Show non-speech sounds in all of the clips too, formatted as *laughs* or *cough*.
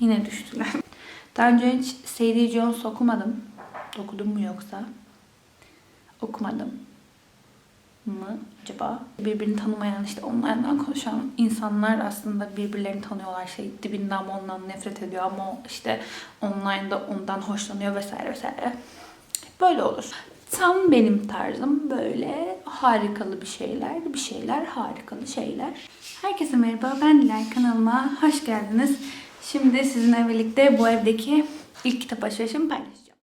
Yine düştüler. Daha önce hiç Sadie Jones okumadım. Okudum mu yoksa? Okumadım mı acaba? Birbirini tanımayan işte onlardan konuşan insanlar aslında birbirlerini tanıyorlar. Şey dibinden ama ondan nefret ediyor ama işte online'da ondan hoşlanıyor vesaire vesaire. Böyle olur. Tam benim tarzım böyle harikalı bir şeyler, bir şeyler harikalı şeyler. Herkese merhaba, ben Dilay kanalıma hoş geldiniz. Şimdi sizinle birlikte bu evdeki ilk kitap alışverişimi paylaşacağım.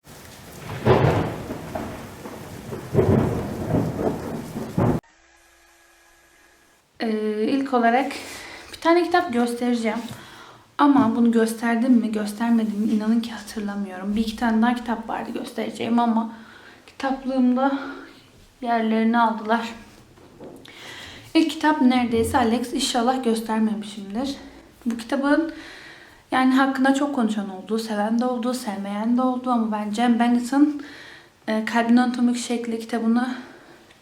Ee, ilk olarak bir tane kitap göstereceğim. Ama bunu gösterdim mi, göstermedim mi inanın ki hatırlamıyorum. Bir iki tane daha kitap vardı göstereceğim ama kitaplığımda yerlerini aldılar. İlk kitap neredeyse Alex. İnşallah göstermemişimdir. Bu kitabın yani hakkında çok konuşan oldu, seven de oldu, sevmeyen de oldu ama ben Cem Bennett'ın e, Kalbin Anatomik Şekli kitabını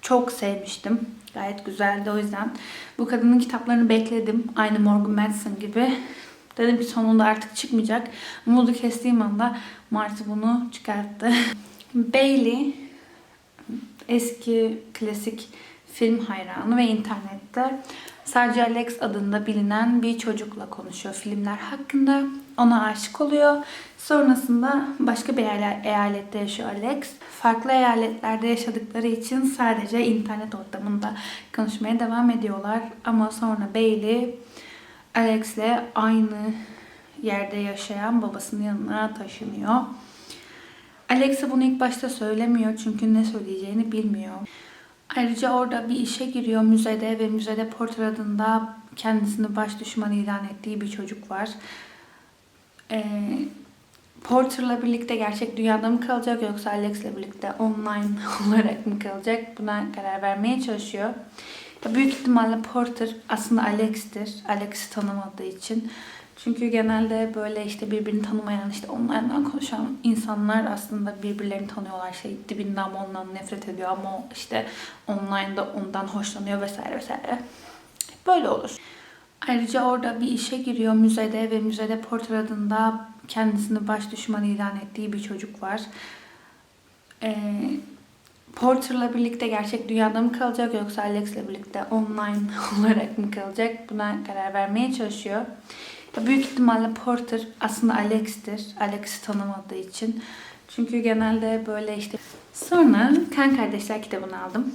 çok sevmiştim. Gayet güzeldi o yüzden. Bu kadının kitaplarını bekledim. Aynı Morgan Madsen gibi. Dedim ki sonunda artık çıkmayacak. Umudu kestiğim anda Martı bunu çıkarttı. *laughs* Bailey eski klasik film hayranı ve internette sadece Alex adında bilinen bir çocukla konuşuyor filmler hakkında. Ona aşık oluyor. Sonrasında başka bir eyale- eyalette yaşıyor Alex. Farklı eyaletlerde yaşadıkları için sadece internet ortamında konuşmaya devam ediyorlar. Ama sonra Bailey Alex'le aynı yerde yaşayan babasının yanına taşınıyor. Alexa bunu ilk başta söylemiyor çünkü ne söyleyeceğini bilmiyor. Ayrıca orada bir işe giriyor müzede ve müzede Porter adında kendisini baş düşman ilan ettiği bir çocuk var. Ee, Porter'la birlikte gerçek dünyada mı kalacak yoksa Alex'le birlikte online *laughs* olarak mı kalacak? Buna karar vermeye çalışıyor. Büyük ihtimalle Porter aslında Alex'tir. Alex'i tanımadığı için. Çünkü genelde böyle işte birbirini tanımayan işte onlardan konuşan insanlar aslında birbirlerini tanıyorlar. Şey dibinden ondan nefret ediyor ama işte online'da ondan hoşlanıyor vesaire vesaire. Böyle olur. Ayrıca orada bir işe giriyor müzede ve müzede Porter adında kendisini baş düşman ilan ettiği bir çocuk var. Ee, Porter'la birlikte gerçek dünyada mı kalacak yoksa Alex'le birlikte online *laughs* olarak mı kalacak? Buna karar vermeye çalışıyor. Büyük ihtimalle Porter aslında Alex'tir. Alex'i tanımadığı için. Çünkü genelde böyle işte... Sonra Kan Kardeşler kitabını aldım.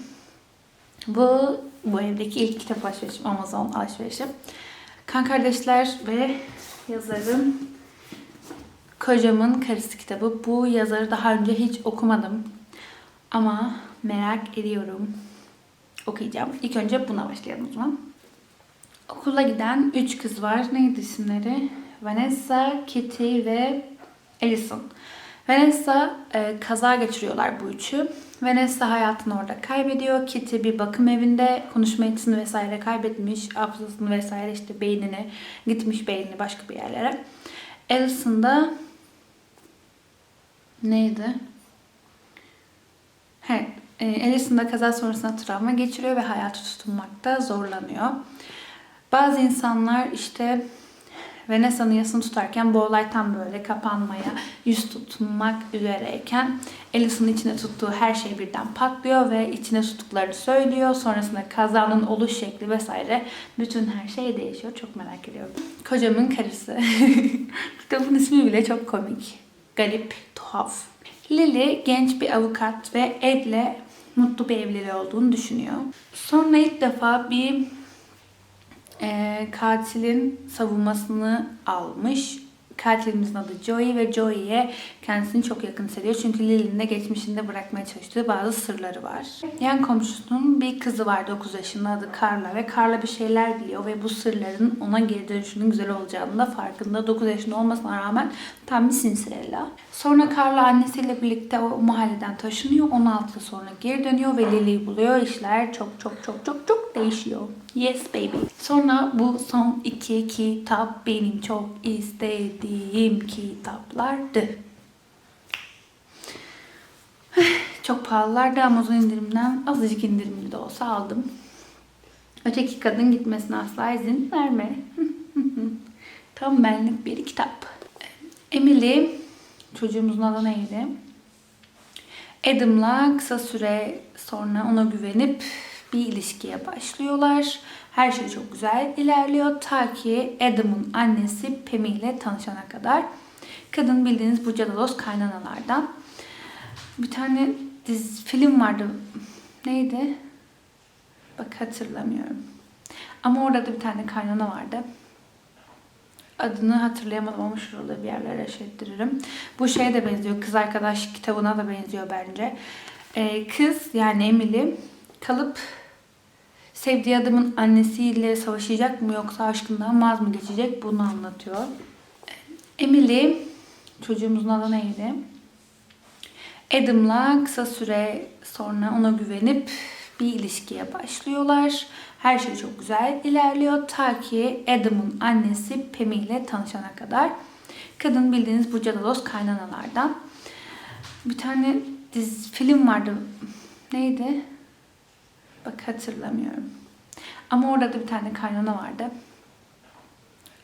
Bu bu evdeki ilk kitap alışverişim. Amazon alışverişim. Kan Kardeşler ve yazarın Kocamın Karısı kitabı. Bu yazarı daha önce hiç okumadım. Ama merak ediyorum. Okuyacağım. İlk önce buna başlayalım o zaman. Okula giden üç kız var. Neydi isimleri? Vanessa, Kitty ve Alison. Vanessa e, kaza geçiriyorlar bu üçü. Vanessa hayatını orada kaybediyor. Kitty bir bakım evinde konuşma yetisini vesaire kaybetmiş. Hafızasını vesaire işte beynini gitmiş beynini başka bir yerlere. Alison da neydi? Evet. Alison da kaza sonrasında travma geçiriyor ve hayatı tutunmakta zorlanıyor. Bazı insanlar işte Vanessa'nın yasını tutarken bu olay tam böyle kapanmaya, yüz tutmak üzereyken Alison'ın içine tuttuğu her şey birden patlıyor ve içine tuttuklarını söylüyor. Sonrasında kazanın oluş şekli vesaire bütün her şey değişiyor. Çok merak ediyorum. Kocamın karısı. *laughs* Kitabın ismi bile çok komik. Garip, tuhaf. Lily genç bir avukat ve Ed'le mutlu bir evliliği olduğunu düşünüyor. Sonra ilk defa bir katilin savunmasını almış. Katilimizin adı Joey ve Joey'ye kendisini çok yakın hissediyor. Çünkü Lily'nin de geçmişinde bırakmaya çalıştığı bazı sırları var. Yan komşusunun bir kızı var 9 yaşında adı Carla ve Carla bir şeyler biliyor ve bu sırların ona geri dönüşünün güzel olacağını da farkında. 9 yaşında olmasına rağmen tam bir Cinderella. Sonra Carla annesiyle birlikte o mahalleden taşınıyor. 16 yıl sonra geri dönüyor ve Lily'yi buluyor. İşler çok çok çok çok çok değişiyor. Yes baby. Sonra bu son iki kitap benim çok istediğim kitaplardı. Çok pahalılardı Amazon indirimden azıcık indirimli de olsa aldım. Öteki kadın gitmesine asla izin verme. *laughs* Tam benlik bir kitap. Emily, çocuğumuzun adı neydi? Adam'la kısa süre sonra ona güvenip bir ilişkiye başlıyorlar. Her şey çok güzel ilerliyor ta ki Adam'ın annesi Pammy ile tanışana kadar. Kadın bildiğiniz bu Cadalos kaynanalardan. Bir tane dizi, film vardı. Neydi? Bak hatırlamıyorum. Ama orada da bir tane kaynana vardı. Adını hatırlayamadım ama şurada bir yerlere şey ettiririm. Bu şeye de benziyor. Kız arkadaş kitabına da benziyor bence. Ee, kız yani Emily kalıp sevdiği adamın annesiyle savaşacak mı yoksa aşkından vaz mı geçecek bunu anlatıyor. Emily çocuğumuzun adı neydi? Adam'la kısa süre sonra ona güvenip bir ilişkiye başlıyorlar. Her şey çok güzel ilerliyor ta ki Adam'ın annesi Pammy ile tanışana kadar. Kadın bildiğiniz bu Cadalos kaynanalardan. Bir tane dizi, film vardı. Neydi? Bak hatırlamıyorum. Ama orada da bir tane kaynana vardı.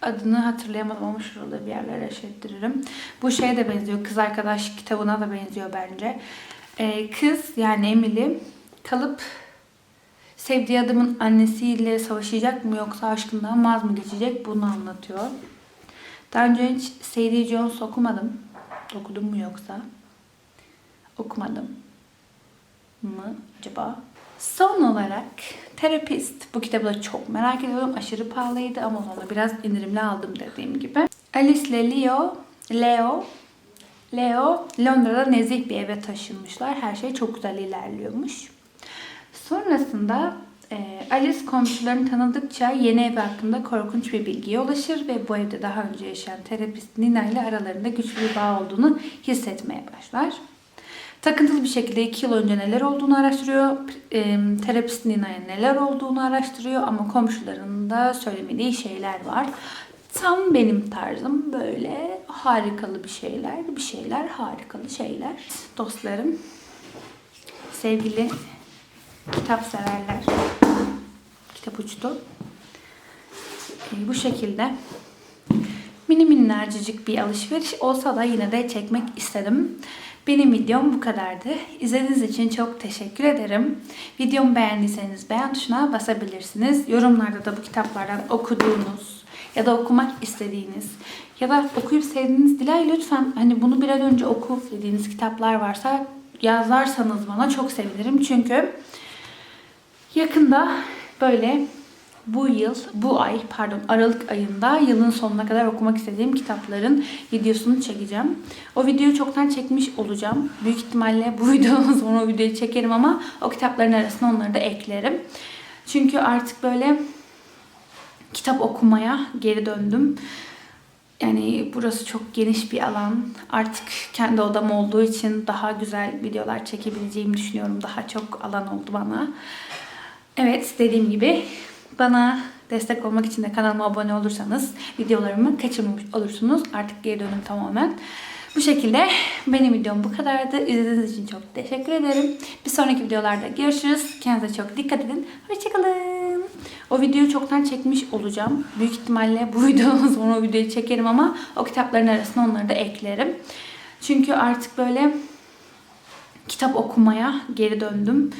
Adını hatırlayamadım ama şurada bir yerlere şey ettiririm. Bu şeye de benziyor. Kız arkadaş kitabına da benziyor bence. Ee, kız yani Emily kalıp sevdiği adamın annesiyle savaşacak mı yoksa aşkından vaz mı geçecek bunu anlatıyor. Daha önce hiç Sadie Jones okumadım. Okudum mu yoksa? Okumadım mı acaba? Son olarak Terapist. Bu kitabı da çok merak ediyorum. Aşırı pahalıydı ama sonra biraz indirimli aldım dediğim gibi. Alice ile Leo, Leo, Leo Londra'da nezih bir eve taşınmışlar. Her şey çok güzel ilerliyormuş. Sonrasında e, Alice komşularını tanıdıkça yeni evi hakkında korkunç bir bilgiye ulaşır ve bu evde daha önce yaşayan terapist Nina ile aralarında güçlü bir bağ olduğunu hissetmeye başlar. Takıntılı bir şekilde iki yıl önce neler olduğunu araştırıyor. E, terapist Nina'ya neler olduğunu araştırıyor ama komşularının da söylemediği şeyler var. Tam benim tarzım böyle harikalı bir şeyler, bir şeyler, harikalı şeyler. Dostlarım, sevgili kitap severler, kitap uçtu. E, bu şekilde mini minnacıcık bir alışveriş olsa da yine de çekmek istedim. Benim videom bu kadardı. İzlediğiniz için çok teşekkür ederim. Videomu beğendiyseniz beğen tuşuna basabilirsiniz. Yorumlarda da bu kitaplardan okuduğunuz ya da okumak istediğiniz ya da okuyup sevdiğiniz Dilay lütfen hani bunu bir an önce oku dediğiniz kitaplar varsa yazarsanız bana çok sevinirim. Çünkü yakında böyle bu yıl, bu ay pardon Aralık ayında yılın sonuna kadar okumak istediğim kitapların videosunu çekeceğim. O videoyu çoktan çekmiş olacağım. Büyük ihtimalle bu *laughs* videodan sonra o videoyu çekerim ama o kitapların arasına onları da eklerim. Çünkü artık böyle kitap okumaya geri döndüm. Yani burası çok geniş bir alan. Artık kendi odam olduğu için daha güzel videolar çekebileceğimi düşünüyorum. Daha çok alan oldu bana. Evet dediğim gibi bana destek olmak için de kanalıma abone olursanız videolarımı kaçırmamış olursunuz. Artık geri dönüm tamamen. Bu şekilde benim videom bu kadardı. İzlediğiniz için çok teşekkür ederim. Bir sonraki videolarda görüşürüz. Kendinize çok dikkat edin. Hoşçakalın. O videoyu çoktan çekmiş olacağım. Büyük ihtimalle bu *laughs* videodan sonra o videoyu çekerim ama o kitapların arasına onları da eklerim. Çünkü artık böyle kitap okumaya geri döndüm.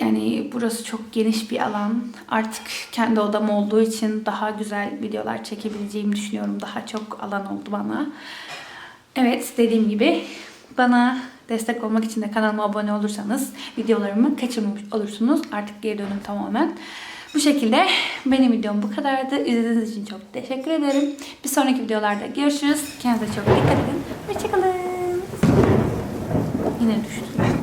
Yani burası çok geniş bir alan. Artık kendi odam olduğu için daha güzel videolar çekebileceğimi düşünüyorum. Daha çok alan oldu bana. Evet dediğim gibi bana destek olmak için de kanalıma abone olursanız videolarımı kaçırmamış olursunuz. Artık geri dönüm tamamen. Bu şekilde benim videom bu kadardı. İzlediğiniz için çok teşekkür ederim. Bir sonraki videolarda görüşürüz. Kendinize çok dikkat edin. Hoşçakalın. Yine düştü.